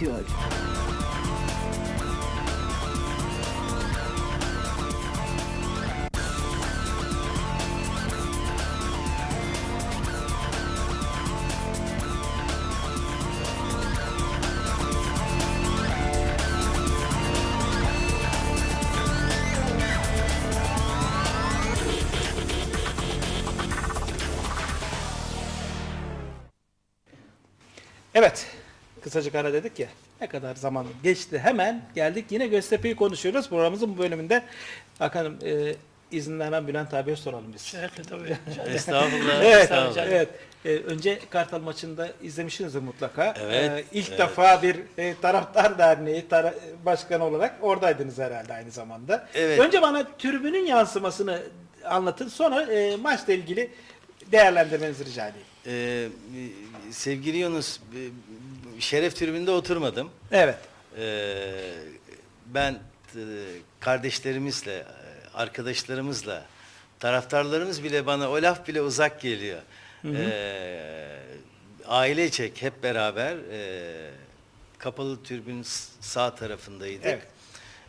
diyor. Evet. Kısacık ara dedik ya. Ne kadar zaman geçti. Hemen geldik. Yine Göztepe'yi konuşuyoruz. Programımızın bu bölümünde Hakan'ım e, izinle hemen Bülent abiye soralım biz. Şerefle tabii. Estağfurullah. Evet, estağfurullah. evet. E, önce Kartal maçında izlemişsinizdir mutlaka. Evet, E, ilk evet. defa defa bir e, taraftar derneği tara- başkanı olarak oradaydınız herhalde aynı zamanda. Evet. Önce bana tribünün yansımasını anlatın. Sonra e, maçla ilgili değerlendirmenizi rica edeyim. Ee, sevgili Yunus, e, şeref tribünde oturmadım. Evet. Ee, ben e, kardeşlerimizle, arkadaşlarımızla, taraftarlarımız bile bana o laf bile uzak geliyor. Ee, ailecek hep beraber e, kapalı tribün s- sağ tarafındaydık. Evet.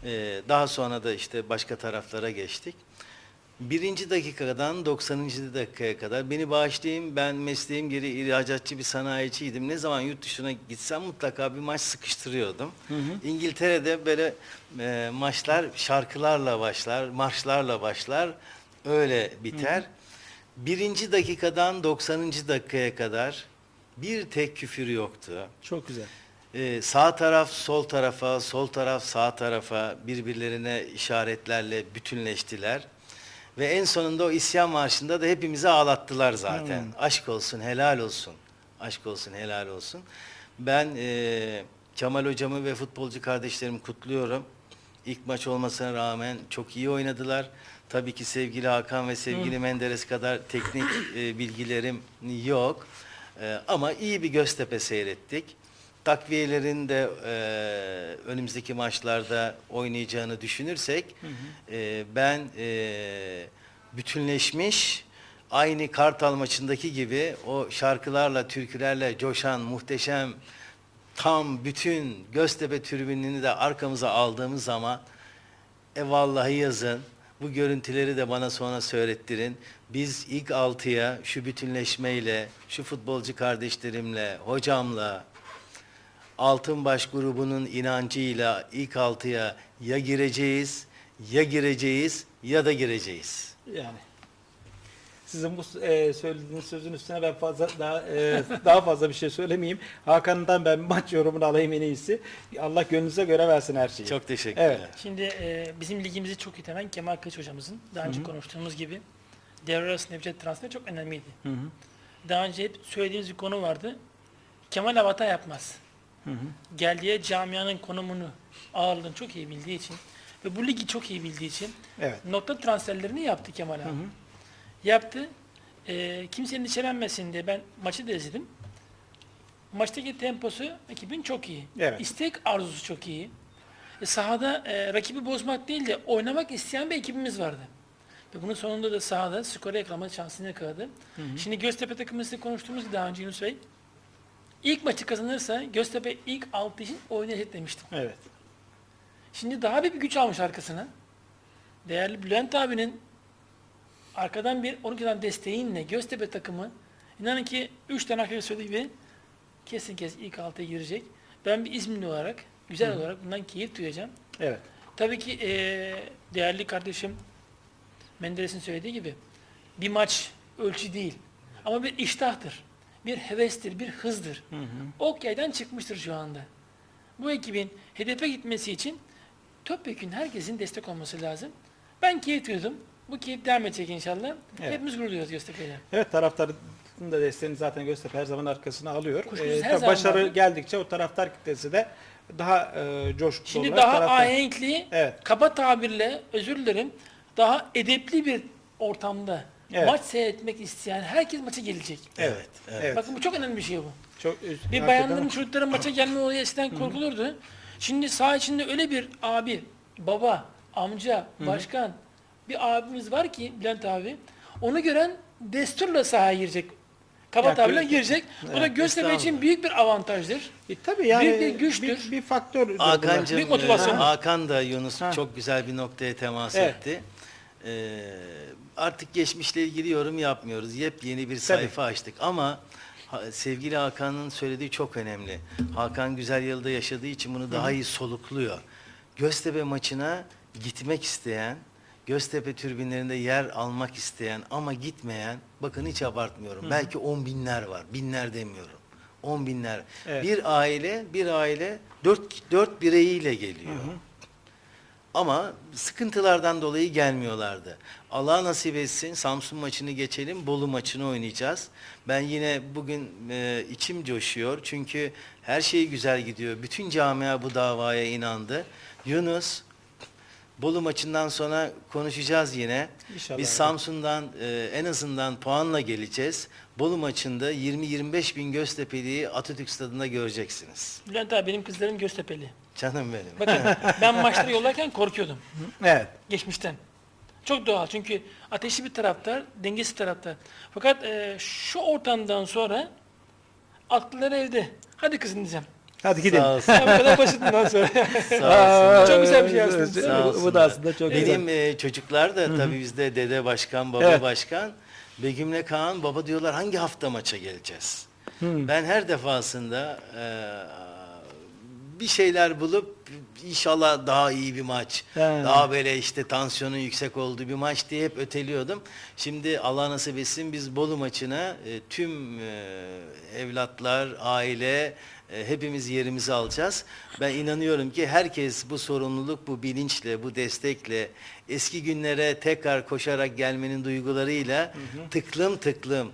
Ee, daha sonra da işte başka taraflara geçtik. Birinci dakikadan 90. dakikaya kadar beni bağışlayın ben mesleğim geri ihracatçı bir sanayiciydim. Ne zaman yurt dışına gitsem mutlaka bir maç sıkıştırıyordum. İngiltere'de böyle e, maçlar şarkılarla başlar, marşlarla başlar, öyle biter. Birinci dakikadan 90. dakikaya kadar bir tek küfür yoktu. Çok güzel. Ee, sağ taraf sol tarafa, sol taraf sağ tarafa birbirlerine işaretlerle bütünleştiler. Ve en sonunda o isyan marşında da hepimizi ağlattılar zaten. Aşk olsun, helal olsun. Aşk olsun, helal olsun. Ben e, Kemal hocamı ve futbolcu kardeşlerimi kutluyorum. İlk maç olmasına rağmen çok iyi oynadılar. Tabii ki sevgili Hakan ve sevgili Menderes kadar teknik e, bilgilerim yok. E, ama iyi bir Göztepe seyrettik. Takviyelerin de e, önümüzdeki maçlarda oynayacağını düşünürsek e, ben e, bütünleşmiş aynı Kartal maçındaki gibi o şarkılarla, türkülerle coşan muhteşem tam bütün Göztepe tribününü de arkamıza aldığımız zaman e vallahi yazın. Bu görüntüleri de bana sonra söylettirin. Biz ilk altıya şu bütünleşmeyle, şu futbolcu kardeşlerimle, hocamla, Altınbaş grubunun inancıyla ilk altıya ya gireceğiz, ya gireceğiz ya da gireceğiz. Yani sizin bu e, söylediğiniz sözün üstüne ben fazla daha e, daha fazla bir şey söylemeyeyim. Hakan'dan ben maç yorumunu alayım en iyisi. Allah gönlünüze göre versin her şeyi. Çok teşekkürler. Evet. Şimdi e, bizim ligimizi çok iyi tanıyan Kemal Kılıç hocamızın daha önce konuştuğumuz gibi devre arasında yapacağı transfer çok önemliydi. Hı hı. Daha önce hep söylediğimiz bir konu vardı. Kemal hata yapmaz. Hı hı. Geldiği camianın konumunu, ağırlığını çok iyi bildiği için ve bu ligi çok iyi bildiği için Evet. nokta transferlerini yaptı Kemal abi. Hı hı. Yaptı. E, kimsenin içerenmesin diye ben maçı da izledim. Maçtaki temposu ekibin çok iyi. Evet. İstek arzusu çok iyi. E, sahada e, rakibi bozmak değil de oynamak isteyen bir ekibimiz vardı. Ve bunun sonunda da sahada skoru yakalama şansını yakaladı. Şimdi Göztepe takımımızla konuştuğumuz daha önce Yunus Bey. İlk maçı kazanırsa Göztepe ilk 6 için oynayacak demiştim. Evet. Şimdi daha bir güç almış arkasına. Değerli Bülent abinin arkadan bir 12 tane desteğinle Göztepe takımı inanın ki 3 tane arkadaş söylediği gibi kesin kes ilk 6'ya girecek. Ben bir İzmirli olarak, güzel olarak bundan keyif duyacağım. Evet. Tabii ki eee, değerli kardeşim Menderes'in söylediği gibi bir maç ölçü değil. Ama bir iştahtır, bir hevestir, bir hızdır. Ok yaydan çıkmıştır şu anda. Bu ekibin hedefe gitmesi için topyekun herkesin destek olması lazım. Ben keyif duydum. Bu keyif devam edecek inşallah. Evet. Hepimiz gurur duyuyoruz Göztepe'yle. Evet taraftarın da desteğini zaten Göztepe her zaman arkasına alıyor. Kuşkusuz Ee, her zaman başarı vardı. geldikçe o taraftar kitlesi de daha e, coşkulu Şimdi olarak daha taraftar- ahenkli, Evet. kaba tabirle, özür dilerim, daha edepli bir ortamda Evet. maç seyretmek isteyen herkes maça gelecek. Evet. Evet. Evet. Bakın bu çok önemli bir şey bu. Çok Bir hakikaten- bayanların çocukların maça gelme olayı eskiden korkulurdu. Şimdi saha içinde öyle bir abi, baba, amca, başkan bir abimiz var ki Bülent abi. Onu gören desturla sahaya girecek. Kaba tabirle girecek. Bu da Evet, Göztepe için büyük bir avantajdır. E, tabii yani Büyük bir güçtür. Bir, bir faktör. Hakan'cığım, Büyük motivasyon. e, Hakan da Yunus Ha. çok güzel bir noktaya temas Evet. etti. E, artık geçmişle ilgili yorum yapmıyoruz. Yepyeni bir sayfa açtık ama ha- sevgili Hakan'ın söylediği çok önemli. Hakan güzel yılda yaşadığı için bunu daha iyi solukluyor. Göztepe maçına gitmek isteyen, Göztepe türbinlerinde yer almak isteyen ama gitmeyen, bakın hiç abartmıyorum. Belki on binler var, binler demiyorum. On binler. Evet. Bir aile, bir aile dört, dört bireyiyle geliyor. Ama sıkıntılardan dolayı gelmiyorlardı. Allah nasip etsin Samsun maçını geçelim, Bolu maçını oynayacağız. Ben yine bugün e, içim coşuyor çünkü her şey güzel gidiyor. Bütün camia bu davaya inandı. Yunus, Bolu maçından sonra konuşacağız yine. İnşallah. Biz Samsun'dan e, en azından puanla geleceğiz. Bolu maçında 20-25 bin Göztepe'liyi Atatürk Stadı'nda göreceksiniz. Bülent abi benim kızlarım Göztepe'li. Canım benim. Bakın ben maçları yollarken korkuyordum. Evet. Geçmişten. Çok doğal çünkü ateşli bir taraftar, dengesiz taraftar. Fakat e, şu ortamdan sonra akılları evde. Hadi kızım diyeceğim. Hadi gidelim. Sağ olsun. Ya bu kadar basit bundan sonra. Sağ olsun. Çok güzel bir şey aslında. Sağ Bu- Bu da aslında çok güzel. Benim e, çocuklar da tabii bizde dede başkan, baba Evet. başkan. Begüm'le Kaan baba diyorlar hangi hafta maça geleceğiz? Hı. Ben her defasında e, bir şeyler bulup inşallah daha iyi bir maç, He. daha böyle işte tansiyonun yüksek olduğu bir maç diye hep öteliyordum. Şimdi Allah nasip etsin biz Bolu maçına e, tüm e, evlatlar, aile e, hepimiz yerimizi alacağız. Ben inanıyorum ki herkes bu sorumluluk, bu bilinçle, bu destekle eski günlere tekrar koşarak gelmenin duygularıyla tıklım tıklım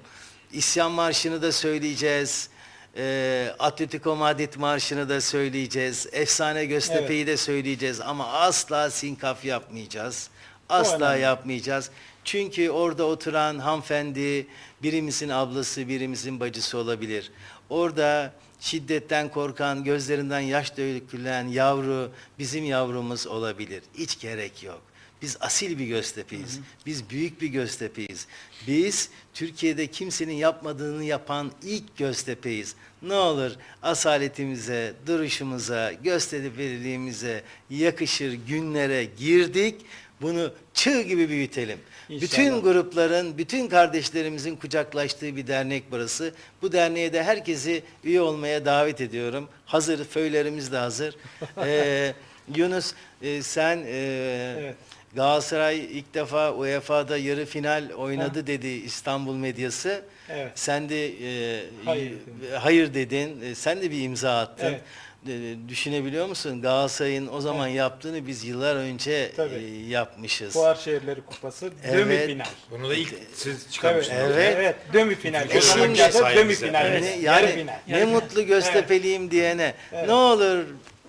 İsyan Marşı'nı da söyleyeceğiz. E, Atletico Madrid Marşı'nı da söyleyeceğiz. Efsane Göztepe'yi de söyleyeceğiz ama asla sinkaf yapmayacağız. Asla önemli. yapmayacağız. Çünkü orada oturan hanımefendi birimizin ablası, birimizin bacısı olabilir. Orada şiddetten korkan, gözlerinden yaş dökülen yavru bizim yavrumuz olabilir. Hiç gerek yok. Biz asil bir Göztepe'yiz. Biz büyük bir Göztepe'yiz. Biz Türkiye'de kimsenin yapmadığını yapan ilk Göztepe'yiz. Ne olur asaletimize, duruşumuza, Göztepe'liliğimize yakışır günlere girdik. Bunu çığ gibi büyütelim. İnşallah. Bütün grupların, bütün kardeşlerimizin kucaklaştığı bir dernek burası. Bu derneğe de herkesi üye olmaya davet ediyorum. Hazır, föylerimiz de hazır. Ee, Yunus e, sen e, Evet. Galatasaray ilk defa UEFA'da yarı final oynadı dedi İstanbul medyası. Evet. Sen de e, Hayır y- hayır dedin. E, sen de bir imza attın. Evet. E, düşünebiliyor musun? Galatasaray'ın o zaman yaptığını biz yıllar önce Tabii. e, yapmışız. Fuar Şehirleri Kupası Evet. demi final. Bunu da ilk siz çıkarmışsınız. Evet. evet. Demi final. Çünkü O şimdi sayenizde. final. Yani, Yarı yani final. ne Yani- mutlu Göztepe'liyim diyene Evet. ne olur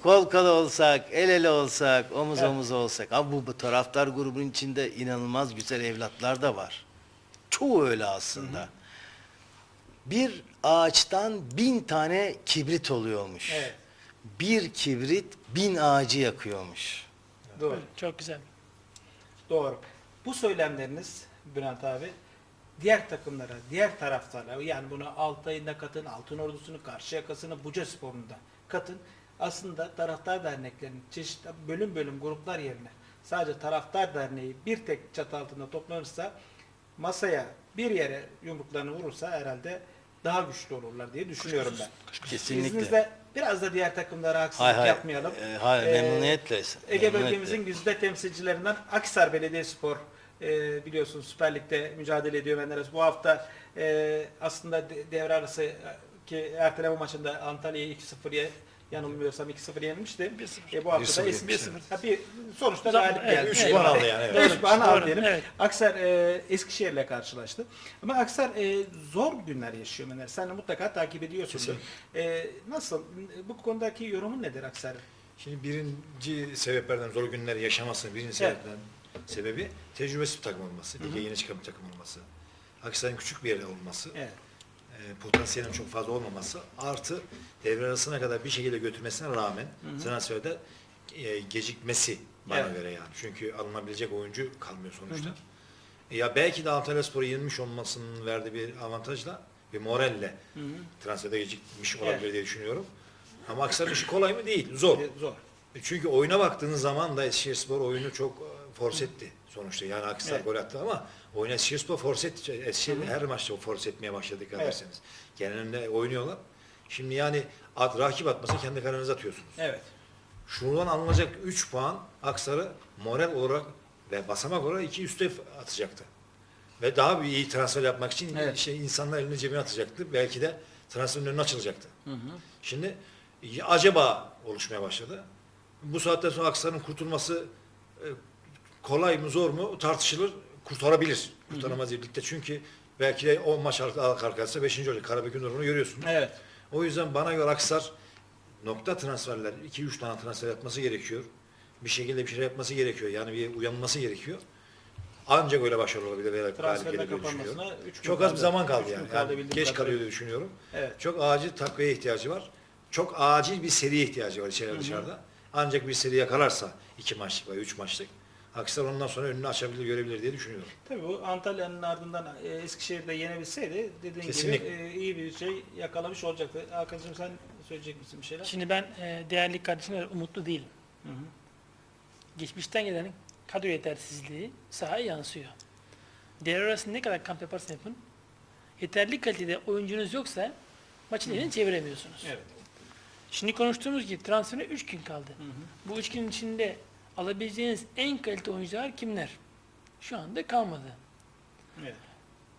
kol kola olsak, el ele olsak, omuz Evet. omuz olsak. Ama bu, bu taraftar grubunun içinde inanılmaz güzel evlatlar da var. Çoğu öyle aslında. Bir ağaçtan bin tane kibrit oluyormuş. Evet. Bir kibrit bin ağacı yakıyormuş. Doğru. Çok güzel. Doğru. Bu söylemleriniz Bülent abi diğer takımlara, diğer taraftarlara yani buna Altay'ında katın, Altın Ordusu'nu, Karşıyaka'sını, Buca Sporu'nda katın. Aslında taraftar derneklerinin çeşitli bölüm bölüm gruplar yerine sadece taraftar derneği bir tek çatı altında toplanırsa masaya bir yere yumruklarını vurursa herhalde daha güçlü olurlar diye düşünüyorum ben. Kesinlikle. İzninizle biraz da diğer takımlara haksızlık Hay hay. yapmayalım. Ee, hay, Ee, memnuniyetle. Ege bölgemizin güzide temsilcilerinden Akhisar Belediyespor e, biliyorsunuz Süper Lig'de mücadele ediyor Menderes. Bu hafta e, aslında de- devre arası e, ki erteleme maçında Antalya'yı 2-0'ya yanılmıyorsam 2-0 yenilmişti. 1-0. E, bu hafta da 1-0 es- yemişti. Ha, bir sonuçta galip geldi. Üç evet. puan aldı yani. Evet. 5 puan Doğru, aldı diyelim. evet. Aksar e, Eskişehir'le karşılaştı. Ama Aksar e, zor günler yaşıyor Menderes. Sen de mutlaka takip ediyorsundur. E, nasıl? Bu konudaki yorumun nedir Aksar'ın? Şimdi birinci sebeplerden zor günler yaşamasının birinci Evet. sebepten sebebi tecrübesiz bir takım olması. Lige yeni çıkan bir takım olması. Aksaray'ın küçük bir yerde olması. Evet. E, potansiyelin çok fazla olmaması artı devre arasına kadar bir şekilde götürmesine rağmen transferde e, gecikmesi bana Evet. göre yani. Çünkü alınabilecek oyuncu kalmıyor sonuçta. E, ya belki de Antalya Spor'u yenilmiş olmasının verdiği bir avantajla bir moralle Hı hı. transferde gecikmiş olabilir Evet. diye düşünüyorum. Ama Aksaray'ın işi kolay mı? Değil. Zor. E, Zor. Çünkü oyuna baktığınız zaman da Eskişehirspor oyunu çok e, forsetti sonuçta. Yani Aksaray Evet. gol attı ama oyun Eskişehirspor forsetti. Eskişehir her maçta force etmeye başladı dikkat Evet. Genelinde oynuyorlar. Şimdi yani at, rakip atmasa kendi kalenize atıyorsunuz. Evet. Şuradan alınacak 3 puan Aksaray moral olarak ve basamak olarak iki üste atacaktı. Ve daha bir iyi transfer yapmak için Evet. şey, insanlar elini cebine atacaktı. Belki de transferin önüne açılacaktı. Hı hı. Şimdi e, acaba oluşmaya başladı. Bu saatten sonra Aksaray'ın kurtulması e, kolay mı zor mu tartışılır. Kurtarabilir. Kurtaramaz birlikte çünkü belki de 10 maç arka arka arkaysa 5. olacak. Karabük'ün durumunu görüyorsun. Evet. O yüzden bana göre Aksar nokta transferler 2-3 tane transfer yapması gerekiyor. Bir şekilde bir şey yapması gerekiyor. Yani bir uyanması gerekiyor. Ancak öyle başarılı olabilir veya galip gelir diye düşünüyorum. kapanmasına 3 gün Çok az bir zaman kaldı yani. kaldı yani geç kalıyor diye düşünüyorum. Evet. Çok acil takviye ihtiyacı var. Çok acil bir seriye ihtiyacı var içeride dışarıda. Ancak bir seri yakalarsa iki maçlık veya üç maçlık Aksaray ondan sonra önünü açabilir, görebilir diye düşünüyorum. Tabii bu Antalya'nın ardından e, Eskişehir'de yenebilseydi dediğin Kesinlikle. gibi e, iyi bir şey yakalamış olacaktı. Hakan'cığım sen söyleyecek misin bir şeyler? Şimdi ben e, değerli kardeşimler umutlu değilim. Hı hı. Geçmişten gelen kadro yetersizliği sahaya yansıyor. Devre arasında ne kadar kamp yaparsan yapın, yeterli kalitede oyuncunuz yoksa maçın elini çeviremiyorsunuz. Evet. Şimdi konuştuğumuz gibi transfere 3 gün kaldı. Hı hı. Bu 3 gün içinde alabileceğiniz en kalite oyuncular kimler? Şu anda kalmadı. Evet.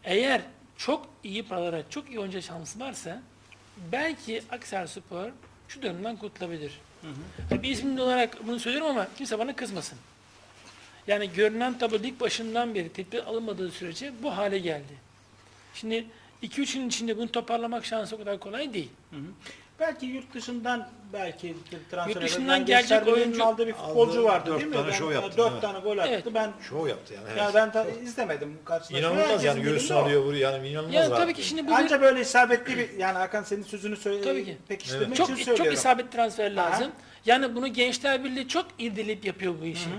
Eğer çok iyi paralara, çok iyi oyuncu şansı varsa belki Akhisarspor şu durumdan kurtulabilir. Hı hı. Yani Bir İzmirli olarak bunu söylüyorum ama kimse bana kızmasın. Yani görünen tablo lig başından beri tedbir alınmadığı sürece bu hale geldi. Şimdi 2-3 gün içinde bunu toparlamak şansı o kadar kolay değil. Hı hı. Belki yurt dışından belki transfer Yurt dışından edilen gelecek Birliği'nin oyuncu- aldığı bir futbolcu Aldı, vardı dört değil mi? tane Ben- şov yaptı, Dört tane gol attı. Evet. Ben Şov yaptı yani. Evet. yani ben ta- izlemedim karşılaşmayı. İnanılmaz Herkesin yani göğsünü dilinde o. alıyor vuruyor yani inanılmaz Yani rahat. tabii ki şimdi bu bir- Anca böyle isabetli bir yani Hakan senin sözünü söyle Tabii ki. pekiştirmek Evet. çok için söylüyorum. çok isabet transfer Aha. lazım. Yani bunu Gençler Birliği çok irdeleyip yapıyor bu işi.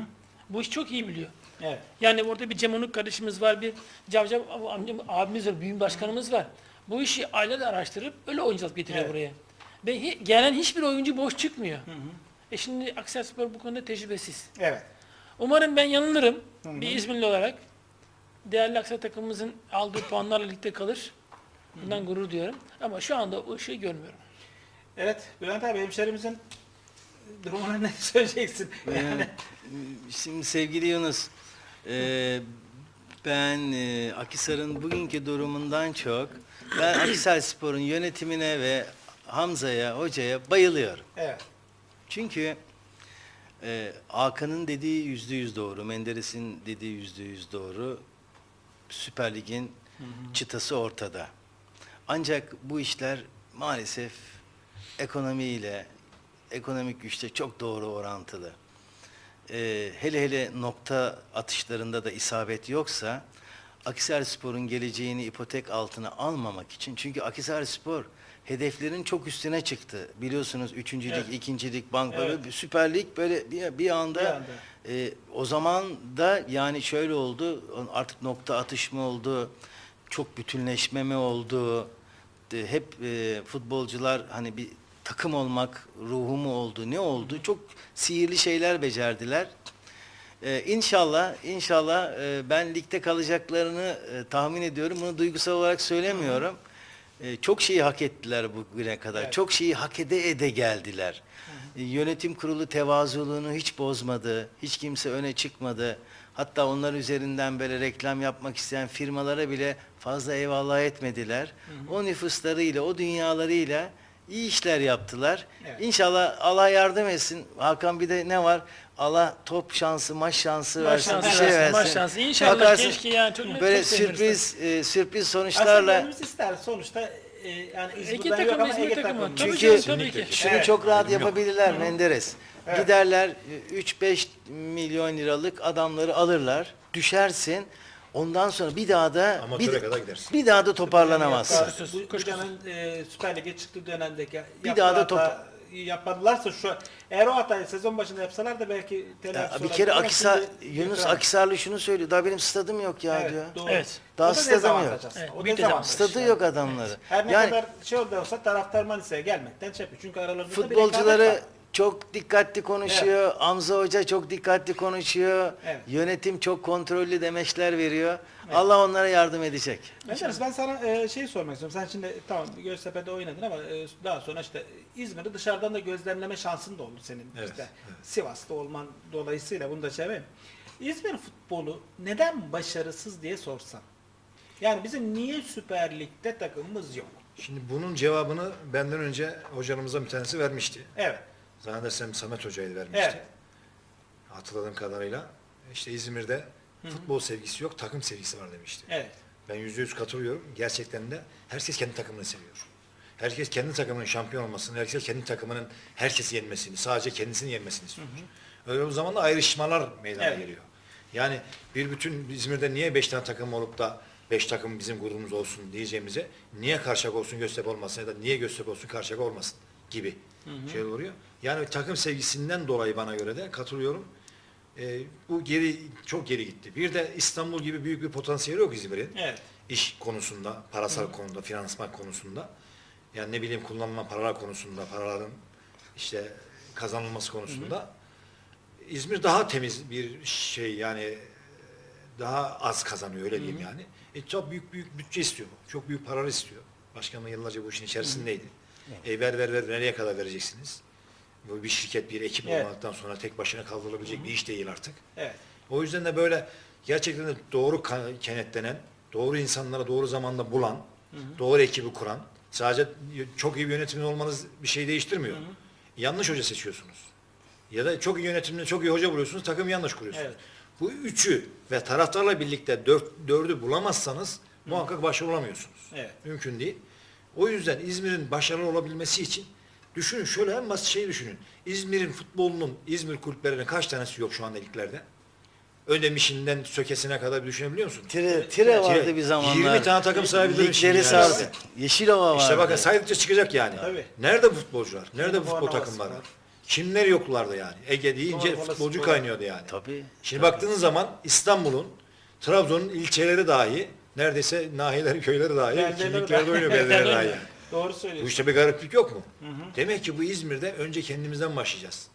Bu işi çok iyi biliyor. Evet. Yani orada bir Cemonuk kardeşimiz var, bir Cavcav amcam, abimiz var, büyük başkanımız var. Bu işi aileler araştırıp öyle oyuncu getiriyor Evet. buraya. Ve hi- gelen hiçbir oyuncu boş çıkmıyor. E şimdi Aksaspor bu konuda tecrübesiz. Evet. Umarım ben yanılırım. Hı hı. Bir İzmirli olarak değerli Aksaray takımımızın aldığı puanlarla ligde kalır. Bundan gurur duyuyorum. Ama şu anda o ışığı görmüyorum. Evet. Bülent abi hemşerimizin durumuna ne söyleyeceksin? Yani Ee, Şimdi sevgili Yunus, e, ben e, Akisar'ın bugünkü durumundan çok ben Akisar Spor'un yönetimine ve Hamza'ya, hocaya bayılıyorum. evet. Çünkü e, Hakan'ın dediği yüzde yüz doğru, Menderes'in dediği yüzde yüz doğru. Süper Lig'in çıtası ortada. Ancak bu işler maalesef ekonomiyle, ekonomik güçle çok doğru orantılı. E, hele hele nokta atışlarında da isabet yoksa Akisar Spor'un geleceğini ipotek altına almamak için çünkü Akisar Spor hedeflerin çok üstüne çıktı. Biliyorsunuz üçüncülük, Evet. ikincilik, bank Evet. Süper Lig böyle bir, bir anda Bir anda. e, o zaman da yani şöyle oldu artık nokta atış mı oldu çok bütünleşme mi oldu de, hep e, futbolcular hani bir takım olmak ruhu mu oldu ne oldu çok sihirli şeyler becerdiler. Ee, inşallah, inşallah e, ben ligde kalacaklarını e, tahmin ediyorum. Bunu duygusal olarak söylemiyorum. E, çok şeyi hak ettiler bugüne kadar. Evet. Çok şeyi hak ede ede geldiler. E, yönetim kurulu tevazuluğunu hiç bozmadı. Hiç kimse öne çıkmadı. Hatta onlar üzerinden böyle reklam yapmak isteyen firmalara bile fazla eyvallah etmediler. O nüfuslarıyla, o dünyalarıyla iyi işler yaptılar. Evet. İnşallah Allah yardım etsin. Hakan bir de ne var? Allah top şansı, maç şansı Maç versin, şansı bir şey versin, versin. maç şansı. İnşallah Bakarsın, keşke yani çok böyle çok sürpriz e, sürpriz Aslında sonuçlarla gönlümüz ister sonuçta e, yani Ege yok takımı, ama İzmir Ege takımı. Çünkü- tabii ki. şunu Evet. çok rahat Yok. yapabilirler Menderes. Evet. Giderler e, 3-5 milyon liralık adamları alırlar. Düşersin. Ondan sonra bir daha da Amatöre bir, kadar gidersin. bir daha da toparlanamazsın. Yani Koşkusuz, bu, dönem, e, Süper Lig'e çıktığı dönemdeki Bir daha da yaptığı top- hata yaparlarsa şu eğer o hatayı sezon başında yapsalar da belki telafi Ya bir olabilir kere ama Akisar, şimdi Yunus yıpranmış. Akisarlı şunu söylüyor. Daha benim stadım yok ya Evet, diyor. doğru. Evet. Daha O da stadı mı dezavantaj yok? aslında. Evet, O büyük dezavantaj. Stadı yok adamları. Her ne Yani kadar şey oldu olsa taraftar Manisa'ya gelmekten şey yapıyor. Çünkü aralarında da bir futbolcuları rekabet var. Çok dikkatli konuşuyor. Hamza Hoca çok dikkatli konuşuyor. Evet. Yönetim çok kontrollü demeçler veriyor. Allah onlara yardım edecek. Menderes ben sana e, şey sormak istiyorum. Sen şimdi tamam Göztepe'de oynadın ama e, daha sonra işte İzmir'i dışarıdan da gözlemleme şansın da oldu senin. Evet, işte evet. Sivas'ta olman dolayısıyla bunu da şey yapayım. İzmir futbolu neden başarısız diye sorsan. Yani bizim niye Süper Lig'de takımımız yok? Şimdi bunun cevabını benden önce hocalarımızdan bir tanesi vermişti. Evet. Zannedersem Samet Hoca'yı vermişti. Evet. Hatırladığım kadarıyla. İşte İzmir'de futbol sevgisi yok, takım sevgisi var demişti. Evet. Ben yüzde yüz katılıyorum. Gerçekten de herkes kendi takımını seviyor. Herkes kendi takımının şampiyon olmasını, herkes kendi takımının herkesi yenmesini, sadece kendisini yenmesini istiyor. Öyle o zaman da ayrışmalar meydana Evet. geliyor. Yani bir bütün İzmir'de niye beş tane takım olup da beş takım bizim grubumuz olsun diyeceğimize niye Karşıyaka olsun Göztepe olmasın ya da niye Göztepe olsun Karşıyaka olmasın gibi şey oluyor. Yani takım sevgisinden dolayı bana göre de katılıyorum. Ee, bu geri çok geri gitti. Bir de İstanbul gibi büyük bir potansiyeli yok İzmir'in Evet. iş konusunda, parasal konuda, finansman konusunda, yani ne bileyim kullanılan paralar konusunda, paraların işte kazanılması konusunda İzmir daha temiz bir şey yani e, daha az kazanıyor öyle diyeyim yani. E, çok büyük büyük bütçe istiyor. Çok büyük paralar istiyor. Başkanım yıllarca bu işin içerisindeydi. E, ver ver ver nereye kadar vereceksiniz? Bu bir şirket, bir ekip Evet. olmaktan sonra tek başına kaldırılabilecek bir iş değil artık. Evet. O yüzden de böyle gerçekten de doğru kenetlenen, doğru insanlara doğru zamanda bulan, doğru ekibi kuran, sadece çok iyi bir yönetimin olmanız bir şey değiştirmiyor. Yanlış hoca seçiyorsunuz. Ya da çok iyi yönetimde çok iyi hoca buluyorsunuz, takımı yanlış kuruyorsunuz. Evet. Bu üçü ve taraftarla birlikte dört, dördü bulamazsanız muhakkak başarılı olamıyorsunuz. Evet. Mümkün değil. O yüzden İzmir'in başarılı olabilmesi için düşünün şöyle en basit şeyi düşünün. İzmir'in futbolunun, İzmir kulüplerinin kaç tanesi yok şu anda liglerde? Ödemişinden sökesine kadar bir düşünebiliyor musun? Tire, tire vardı Tire. bir zamanlar. 20 tane takım sahibi Ligleri sardı. Yeşilova vardı. İşte bakın saydıkça çıkacak yani. Tabii. Nerede futbolcular? Nerede Yeni futbol takımları? Spor. Kimler yoklardı yani? Ege deyince Bornova futbolcu Spor. kaynıyordu yani. Tabii. Şimdi baktığınız zaman İstanbul'un, Trabzon'un ilçeleri dahi, neredeyse nahiyeleri, köyleri dahi, kimliklerde oynuyor beldeleri dahi yani. Doğru Bu söylüyorsun. işte bir gariplik yok mu? Demek ki bu İzmir'de önce kendimizden başlayacağız.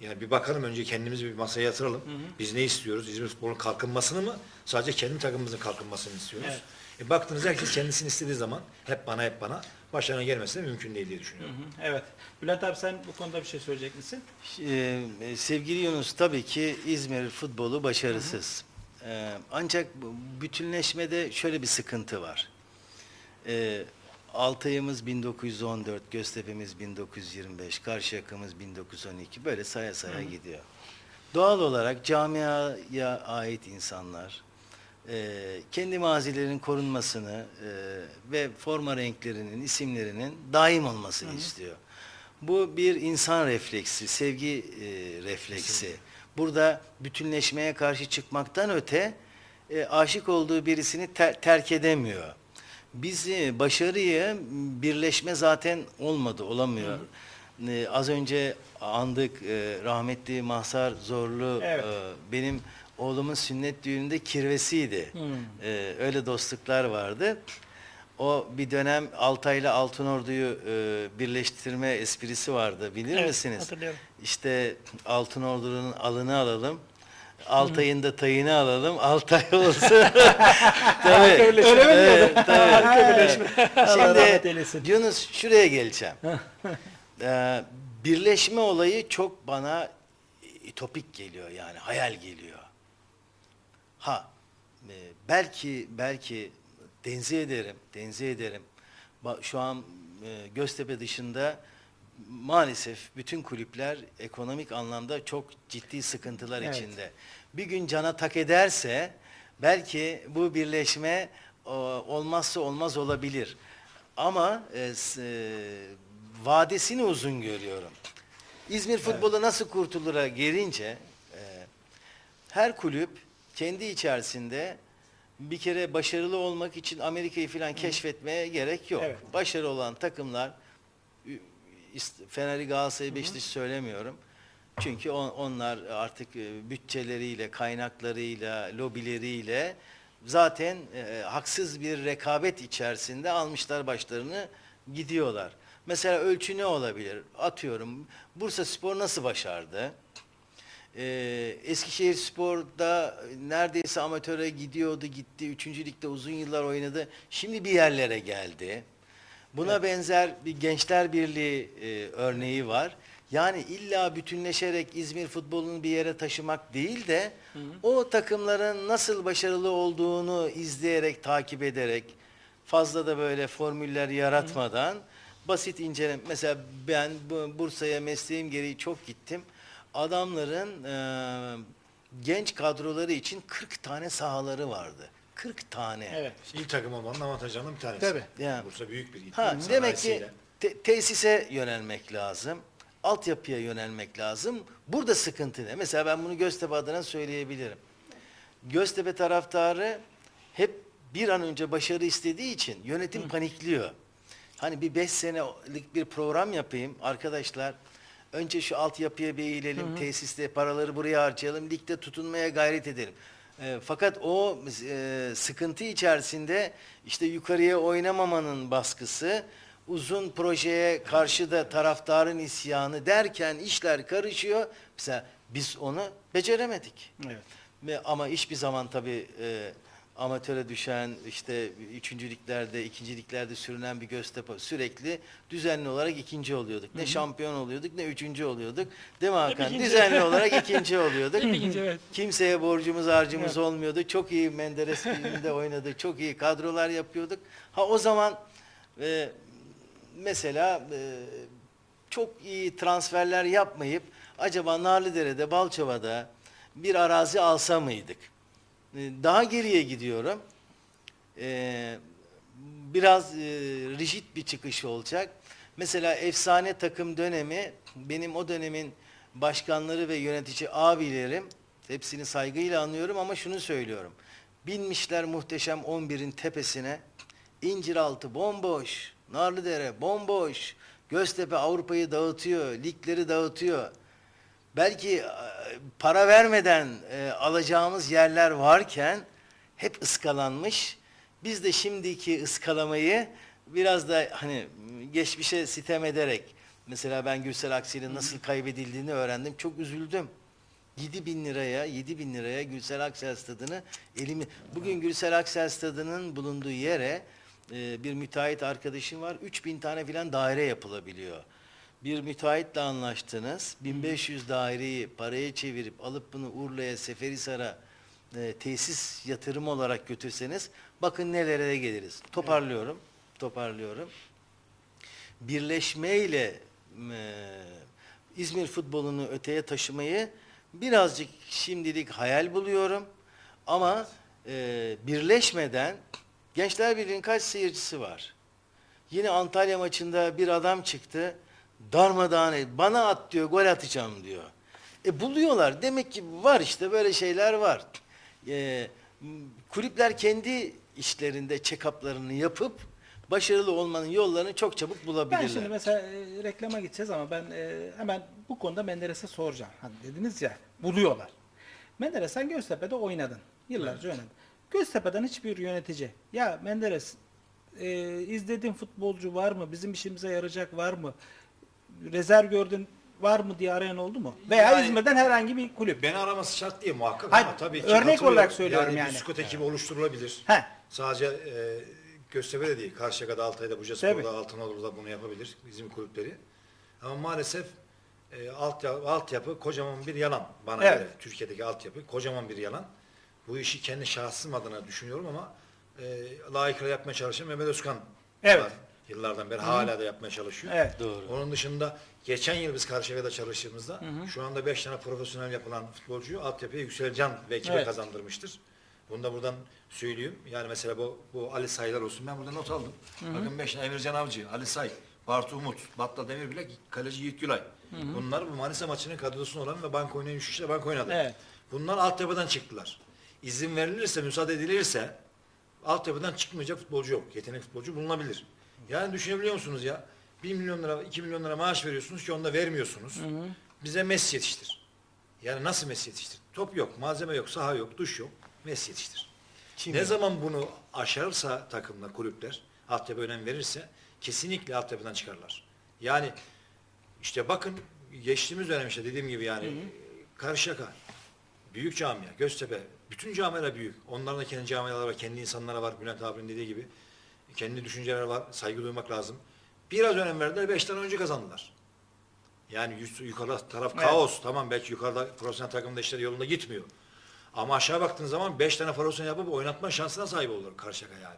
Yani bir bakalım önce kendimizi bir masaya yatıralım. Biz ne istiyoruz? İzmir futbolunun kalkınmasını mı? Sadece kendi takımımızın kalkınmasını istiyoruz. Evet. E baktığınız herkes kendisini istediği zaman hep bana hep bana başlarına gelmesi de mümkün değil diye Hı düşünüyorum. hı, Evet. Bülent abi sen bu konuda bir şey söyleyecek misin? Ee, sevgili Yunus tabii ki İzmir futbolu başarısız. Ee, ancak bu bütünleşmede şöyle bir sıkıntı var. Ee, Altay'ımız 1914, Göztepe'miz 1925, Karşıyaka'mız 1912 böyle saya saya gidiyor. Doğal olarak camiaya ait insanlar e, kendi mazilerin korunmasını e, ve forma renklerinin, isimlerinin daim olmasını istiyor. Bu bir insan refleksi, sevgi e, refleksi. Burada bütünleşmeye karşı çıkmaktan öte e, aşık olduğu birisini ter- terk edemiyor. Biz e, başarıyı birleşme zaten olmadı, olamıyor. E, az önce andık e, rahmetli Mahsar Zorlu Evet. e, benim oğlumun sünnet düğününde kirvesiydi. E, öyle dostluklar vardı. O bir dönem Altay'la Altınordu'yu e, birleştirme esprisi vardı. Bilir Evet, misiniz? hatırlıyorum. İşte Altınordu'nun alını alalım. Altay'ın da tayını alalım. Altay olsun. tabii. Öyle mi Evet, tabii. Birleşme. Şimdi. Yunus şuraya geleceğim. Ee, birleşme olayı çok bana topik geliyor yani hayal geliyor. Ha e, belki belki tenzih ederim, tenzih ederim. Ba- Şu an e, Göztepe dışında maalesef bütün kulüpler ekonomik anlamda çok ciddi sıkıntılar Evet. içinde. Bir gün cana tak ederse belki bu birleşme o, olmazsa olmaz olabilir. Ama e, e, vadesini uzun görüyorum. İzmir futbolu nasıl kurtulura gelince e, her kulüp kendi içerisinde bir kere başarılı olmak için Amerika'yı falan keşfetmeye gerek yok. Evet. Başarılı olan takımlar Fener'i Galatasaray'ı Beşiktaş'ı söylemiyorum. Çünkü on- onlar artık e, bütçeleriyle, kaynaklarıyla, lobileriyle zaten e, haksız bir rekabet içerisinde almışlar başlarını gidiyorlar. Mesela ölçü ne olabilir? Atıyorum Bursa Spor nasıl başardı? Ee, Eskişehir Spor'da neredeyse amatöre gidiyordu, gitti. Üçüncü ligde uzun yıllar oynadı. Şimdi bir yerlere geldi. Buna benzer bir Gençler Birliği e, örneği var. Yani illa bütünleşerek İzmir futbolunu bir yere taşımak değil de o takımların nasıl başarılı olduğunu izleyerek, takip ederek fazla da böyle formüller yaratmadan basit incelem. Mesela ben bu- Bursa'ya mesleğim gereği çok gittim. Adamların e, genç kadroları için 40 tane sahaları vardı. 40 tane. Evet. İlk takım olmanın avantajlarından bir tanesi. Tabii. Yani. Bursa büyük bir il. Ha, demek ki te- tesise yönelmek lazım. Altyapıya yönelmek lazım. Burada sıkıntı ne? Mesela ben bunu Göztepe adına söyleyebilirim. Göztepe taraftarı hep bir an önce başarı istediği için yönetim panikliyor. Hani bir beş senelik bir program yapayım arkadaşlar. Önce şu altyapıya bir eğilelim, tesiste paraları buraya harcayalım, ligde tutunmaya gayret edelim. E, fakat o e, sıkıntı içerisinde işte yukarıya oynamamanın baskısı, uzun projeye karşı da taraftarın isyanı derken işler karışıyor. Mesela biz onu beceremedik. Evet. Ve ama hiçbir zaman tabii e, amatöre düşen işte üçüncülüklerde, ikinciliklerde sürünen bir Göztepe sürekli düzenli olarak ikinci oluyorduk. Ne şampiyon oluyorduk ne üçüncü oluyorduk. Değil mi Hakan? ikinci. Düzenli olarak ikinci oluyorduk. Hep ikinci, evet. Kimseye borcumuz harcımız olmuyordu. Çok iyi Menderes filminde oynadı. Çok iyi kadrolar yapıyorduk. Ha o zaman e, mesela e, çok iyi transferler yapmayıp acaba Narlıdere'de, Balçova'da bir arazi alsa mıydık? E, Daha geriye gidiyorum. E, biraz e, rigid bir çıkış olacak. Mesela efsane takım dönemi benim o dönemin başkanları ve yönetici abilerim hepsini saygıyla anıyorum ama şunu söylüyorum. Binmişler muhteşem 11'in tepesine. İnciraltı bomboş, Narlıdere bomboş. Göztepe Avrupa'yı dağıtıyor, ligleri dağıtıyor. Belki e, para vermeden e, alacağımız yerler varken hep ıskalanmış. Biz de şimdiki ıskalamayı biraz da hani geçmişe sitem ederek mesela ben Gürsel Aksel'in nasıl kaybedildiğini öğrendim. Çok üzüldüm. 7 bin liraya, 7 bin liraya Gürsel Aksel stadını elimi... Bugün Gürsel Aksel stadının bulunduğu yere e, bir müteahhit arkadaşım var. 3 bin tane filan daire yapılabiliyor. Bir müteahhitle anlaştınız. 1500 daireyi paraya çevirip alıp bunu Urla'ya, Seferihisar'a e, tesis yatırım olarak götürseniz bakın nelere geliriz. Toparlıyorum. Toparlıyorum. Birleşmeyle e, İzmir futbolunu öteye taşımayı birazcık şimdilik hayal buluyorum. Ama e, birleşmeden Gençler Birliği'nin kaç seyircisi var? Yine Antalya maçında bir adam çıktı. Darmadağın et. Bana at diyor, gol atacağım diyor. E buluyorlar. Demek ki var işte böyle şeyler var. E, kulüpler kendi işlerinde check-up'larını yapıp başarılı olmanın yollarını çok çabuk bulabilirler. Ben şimdi mesela e, reklama gideceğiz ama ben e, hemen bu konuda Menderes'e soracağım. Hani dediniz ya buluyorlar. Menderes sen Göztepe'de oynadın. Yıllarca oynadın. Göztepe'den hiçbir yönetici ya Menderes e, izlediğin futbolcu var mı? Bizim işimize yarayacak var mı? Rezerv gördün var mı diye arayan oldu mu? Veya Yani- İzmir'den herhangi bir kulüp. Beni araması şart değil muhakkak Hayır, ama tabii ki örnek olarak söylüyorum yani. bir scout ekibi oluşturulabilir. He. Sadece e, Göztepe'de değil, Karşıyaka'da, Altay'da, Bucaspor'da, Altınoluk'ta bunu yapabilir bizim kulüpleri. Ama maalesef e, altyapı, altyapı kocaman bir yalan bana Evet. göre. Türkiye'deki altyapı kocaman bir yalan. Bu işi kendi şahsım adına düşünüyorum ama e, layıkıyla yapmaya çalışan Mehmet Özkan Evet. var. Yıllardan beri hala da yapmaya çalışıyor. Evet. Doğru. Onun dışında geçen yıl biz Karşıyaka'da çalıştığımızda şu anda 5 tane profesyonel yapılan futbolcuyu altyapıya Yükselcan ve ekibe Evet. kazandırmıştır. Bunu da buradan söyleyeyim. Yani mesela bu, bu Ali Saylar olsun. Ben burada not aldım. Bakın 5 tane Emircan Avcı, Ali Say, Bartu Umut, Batla Demirbilek, kaleci Yiğit Gülay. Bunlar bu Manisa maçının kadrosunda olan ve bank oynayan 3 kişi bank oynadı. Evet. Bunlar altyapıdan çıktılar. İzin verilirse, müsaade edilirse altyapıdan çıkmayacak futbolcu yok. Yetenek futbolcu bulunabilir. Yani düşünebiliyor musunuz ya? 1 milyon lira, 2 milyon lira maaş veriyorsunuz ki onu da vermiyorsunuz. Bize Messi yetiştir. Yani nasıl Messi yetiştir? Top yok, malzeme yok, saha yok, duş yok. Messi yetiştir. Kim ne yok? zaman bunu aşarsa takımlar, kulüpler, altyapı önem verirse kesinlikle altyapıdan çıkarlar. Yani işte bakın geçtiğimiz dönem işte dediğim gibi yani Karşıyaka, büyük camia, Göztepe, bütün camialar büyük. Onların da kendi camiaları var, kendi insanlara var. Bülent abinin dediği gibi. Kendi düşünceleri var, saygı duymak lazım. Biraz önem verdiler, beş tane oyuncu kazandılar. Yani yus- yukarıda taraf Evet. kaos. Tamam belki yukarıda profesyonel takımda işler yolunda gitmiyor. Ama aşağı baktığın zaman beş tane profesyonel yapıp oynatma şansına sahip olur Karşıyaka yani.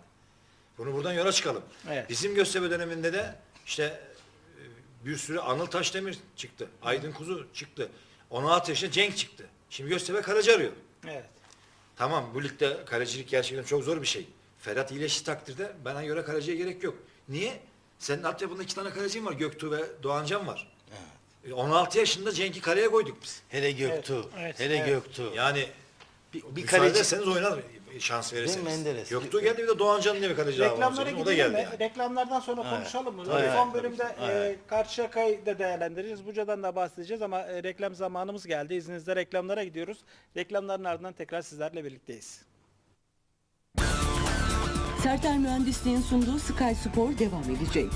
Bunu buradan yola çıkalım. Evet. Bizim Göztepe döneminde de işte e, bir sürü Anıl Taşdemir çıktı. Aydın Kuzu çıktı. 16 yaşında Cenk çıktı. Şimdi Göztepe kaleci arıyor. Evet. Tamam bu ligde kalecilik gerçekten çok zor bir şey. Ferhat iyileşti takdirde bana göre kaleciye gerek yok. Niye? Senin altyapında iki tane kalecin var. Göktuğ ve Doğancan var. E, 16 yaşında Cenk'i kaleye koyduk biz. Hele Göktuğ. Evet. Hele Evet. Göktuğ. Yani bir, bir kaleci ederseniz oynar şans verirseniz. Menderes. Göktuğ geldi bir de Doğancan diye bir kaleci daha var. Reklamlara O da gidelim geldi mi? yani. Reklamlardan sonra Evet. konuşalım mı? Evet. Son bölümde ki. e, Evet. Karşıyaka'yı da değerlendireceğiz. Buca'dan da bahsedeceğiz ama e, reklam zamanımız geldi. İzninizle reklamlara gidiyoruz. Reklamların ardından tekrar sizlerle birlikteyiz. Sertel Mühendisliğin sunduğu Sky Spor devam edecek.